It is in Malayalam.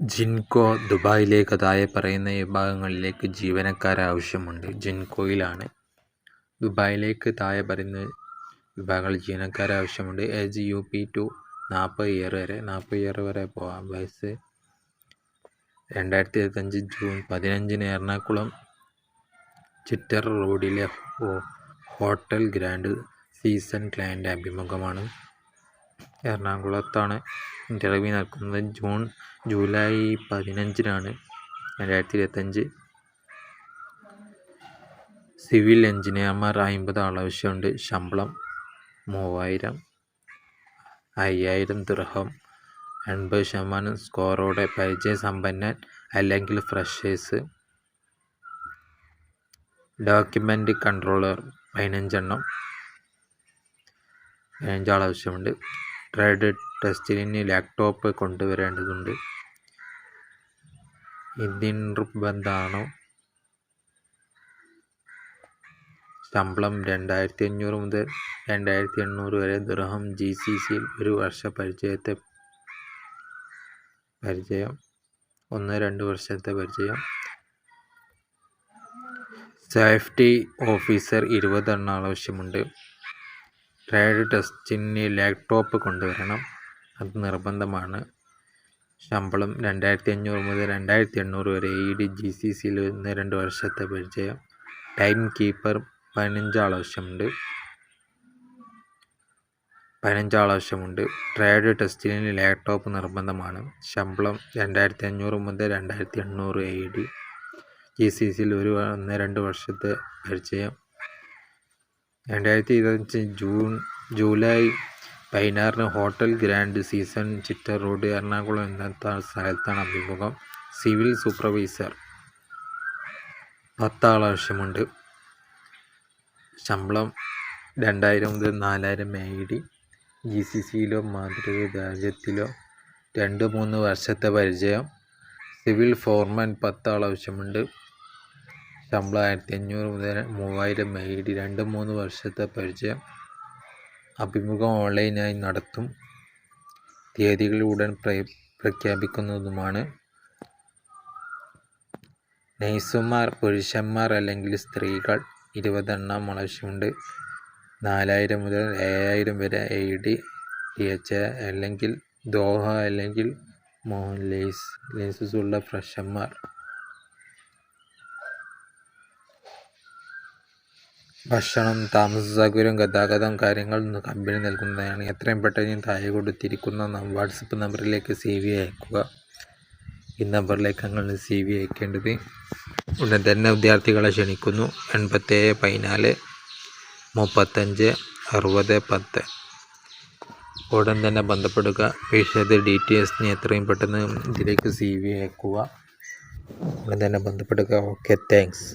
ജിൻകോ ദുബായിലേക്ക് താഴെ പറയുന്ന വിഭാഗങ്ങളിലേക്ക് ജീവനക്കാരെ ആവശ്യമുണ്ട്. ജിൻകോയിലാണ് ദുബായിലേക്ക് താഴെ പറയുന്ന വിഭാഗങ്ങളിൽ ജീവനക്കാരെ ആവശ്യമുണ്ട്. ഏജ് യു പി ടു നാൽപ്പത് ഇയർ വരെ. നാൽപ്പത് ഇയർ വരെ പോകാം. വയസ്സ് രണ്ടായിരത്തി ഇരുപത്തഞ്ച് ജൂൺ പതിനഞ്ചിന് എറണാകുളം ചിറ്റർ റോഡിലെ ഹോട്ടൽ ഗ്രാൻഡ് സീസൺ ക്ലയന്റ് അഭിമുഖമാണ്. എറണാകുളത്താണ്. ഇന്റർവ്യൂ നടക്കുന്നത് ജൂൺ ജൂലൈ പതിനഞ്ചിനാണ്. രണ്ടായിരത്തി ഇരുപത്തഞ്ച് സിവിൽ എഞ്ചിനീയർമാർ അമ്പത് ആളാവശ്യമുണ്ട്. ശമ്പളം മൂവായിരം അയ്യായിരം ദൃഹം എൺപത് ശതമാനം സ്കോറോടെ പരിചയസമ്പന്നൻ അല്ലെങ്കിൽ ഫ്രഷേഴ്സ്. ഡോക്യുമെന്റ് കൺട്രോളർ പതിനഞ്ചെണ്ണം പതിനഞ്ചാൾ ആവശ്യമുണ്ട് ട്രേഡ് ടെസ്റ്റിന് ലാപ്ടോപ്പ് കൊണ്ടുവരേണ്ടതുണ്ട്. ഇത് നിർബന്ധമാണോ? ശമ്പളം രണ്ടായിരത്തി അഞ്ഞൂറ് മുതൽ രണ്ടായിരത്തി എണ്ണൂറ് വരെ ദുർഹം ജി സി സിയിൽ ഒരു വർഷ പരിചയത്തെ പരിചയം. ഒന്ന് രണ്ട് വർഷത്തെ പരിചയം. സേഫ്റ്റി ഓഫീസർ ഇരുപതെണ്ണം ആവശ്യമുണ്ട്. ട്രേഡ് ടെസ്റ്റിന് ലാപ്ടോപ്പ് കൊണ്ടുവരണം. അത് നിർബന്ധമാണ്. ശമ്പളം രണ്ടായിരത്തി അഞ്ഞൂറ് മുതൽ രണ്ടായിരത്തി എണ്ണൂറ് വരെ ഇ ഡി ജി സി സിയിൽ ഒന്ന് രണ്ട് വർഷത്തെ പരിചയം. ടൈം കീപ്പർ പതിനഞ്ചാൾ ആവശ്യമുണ്ട് പതിനഞ്ചാൾ ആവശ്യമുണ്ട് ട്രേഡ് ടെസ്റ്റിന് ലാപ്ടോപ്പ് നിർബന്ധമാണ്. ശമ്പളം രണ്ടായിരത്തി അഞ്ഞൂറ് മുതൽ രണ്ടായിരത്തി എണ്ണൂറ് എ ഡി ജി സി സിയിൽ ഒരു ഒന്ന് രണ്ട് വർഷത്തെ പരിചയം. രണ്ടായിരത്തി ഇരുപത്തഞ്ച് ജൂൺ ജൂലൈ പതിനാറിന് hotel grand season Chittoor road Ernakulam എന്ന സ്ഥലത്താണ് അഭിമുഖം. സിവിൽ സൂപ്പർവൈസർ പത്താൾ ആവശ്യമുണ്ട്. ശമ്പളം രണ്ടായിരം മുതൽ നാലായിരം എ ഡി ജി സി സിയിലോ മാതൃക രാജ്യത്തിലോ രണ്ട് മൂന്ന് വർഷത്തെ പരിചയം. സിവിൽ ഫോർമാൻ പത്താൾ ആവശ്യമുണ്ട്. ശമ്പളം ആയിരത്തി അഞ്ഞൂറ് മുതൽ മൂവായിരം ഐ ഡി രണ്ട് മൂന്ന് വർഷത്തെ പരിചയം അഭിമുഖം ഓൺലൈനായി നടത്തും. തീയതികൾ ഉടൻ പ്രഖ്യാപിക്കുന്നതുമാണ്. നഴ്സുമാർ പുരുഷന്മാർ അല്ലെങ്കിൽ സ്ത്രീകൾ ഇരുപതെണ്ണം ആവശ്യമുണ്ട് നാലായിരം മുതൽ ഏഴായിരം വരെ എ ഡി ടി എച്ച് അല്ലെങ്കിൽ ദോഹ അല്ലെങ്കിൽ മോഹൻ ലേസ് ലേസസുള്ള ഫ്രഷന്മാർ. ഭക്ഷണം താമസ സൗകര്യം ഗതാഗതം കാര്യങ്ങൾ കമ്പനി നൽകുന്നതാണ്. എത്രയും പെട്ടെന്ന് താഴെ കൊടുത്തിരിക്കുന്ന വാട്സപ്പ് നമ്പറിലേക്ക് സി വി അയക്കുക. ഈ നമ്പറിലേക്കാണ് സി വി അയക്കേണ്ടത് ഉടൻ തന്നെ വിദ്യാർത്ഥികളെ ക്ഷണിക്കുന്നു. എൺപത്തേഴ് പതിനാല് മുപ്പത്തഞ്ച് അറുപത് പത്ത്. ഉടൻ തന്നെ ബന്ധപ്പെടുക. വിശദ ഡീറ്റെയിൽസിന് എത്രയും പെട്ടെന്ന് ഇതിലേക്ക് സി വി അയക്കുക. ഉടൻ തന്നെ ബന്ധപ്പെടുക. Okay thanks